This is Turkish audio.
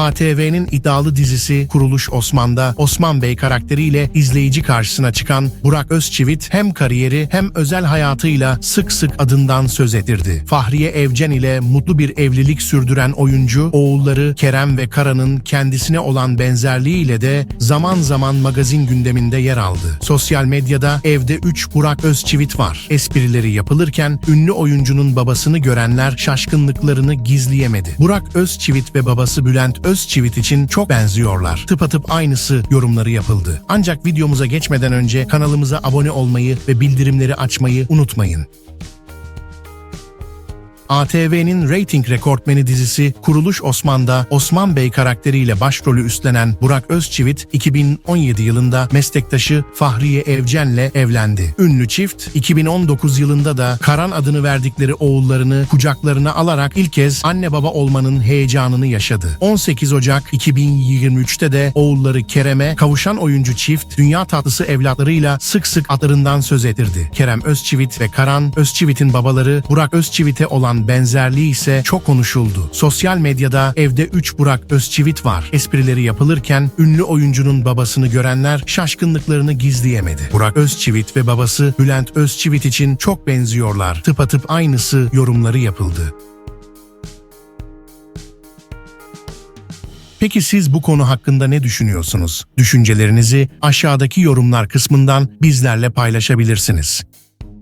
ATV'nin iddialı dizisi Kuruluş Osman'da Osman Bey karakteriyle izleyici karşısına çıkan Burak Özçivit hem kariyeri hem özel hayatıyla sık sık adından söz ettirdi. Fahriye Evcen ile mutlu bir evlilik sürdüren oyuncu, oğulları Kerem ve Kara'nın kendisine olan benzerliğiyle de zaman zaman magazin gündeminde yer aldı. Sosyal medyada evde 3 Burak Özçivit var. Esprileri yapılırken ünlü oyuncunun babasını görenler şaşkınlıklarını gizleyemedi. Burak Özçivit ve babası Bülent Özçivit için çok benziyorlar. Tıpatıp aynısı yorumları yapıldı. Ancak videomuza geçmeden önce kanalımıza abone olmayı ve bildirimleri açmayı unutmayın. ATV'nin reyting rekortmeni dizisi Kuruluş Osman'da Osman Bey karakteriyle başrolü üstlenen Burak Özçivit 2017 yılında meslektaşı Fahriye Evcen'le evlendi. Ünlü çift 2019 yılında da Karan adını verdikleri oğullarını kucaklarına alarak ilk kez anne baba olmanın heyecanını yaşadı. 18 Ocak 2023'te de oğulları Kerem'e kavuşan oyuncu çift dünya tatlısı evlatlarıyla sık sık adlarından söz ettirdi. Kerem Özçivit ve Karan Özçivit'in babaları Burak Özçivit'e benzerliği ise çok konuşuldu. Sosyal medyada evde 3 Burak Özçivit var. Esprileri yapılırken ünlü oyuncunun babasını görenler şaşkınlıklarını gizleyemedi. Burak Özçivit ve babası Bülent Özçivit için çok benziyorlar. Tıpatıp aynısı yorumları yapıldı. Peki siz bu konu hakkında ne düşünüyorsunuz? Düşüncelerinizi aşağıdaki yorumlar kısmından bizlerle paylaşabilirsiniz.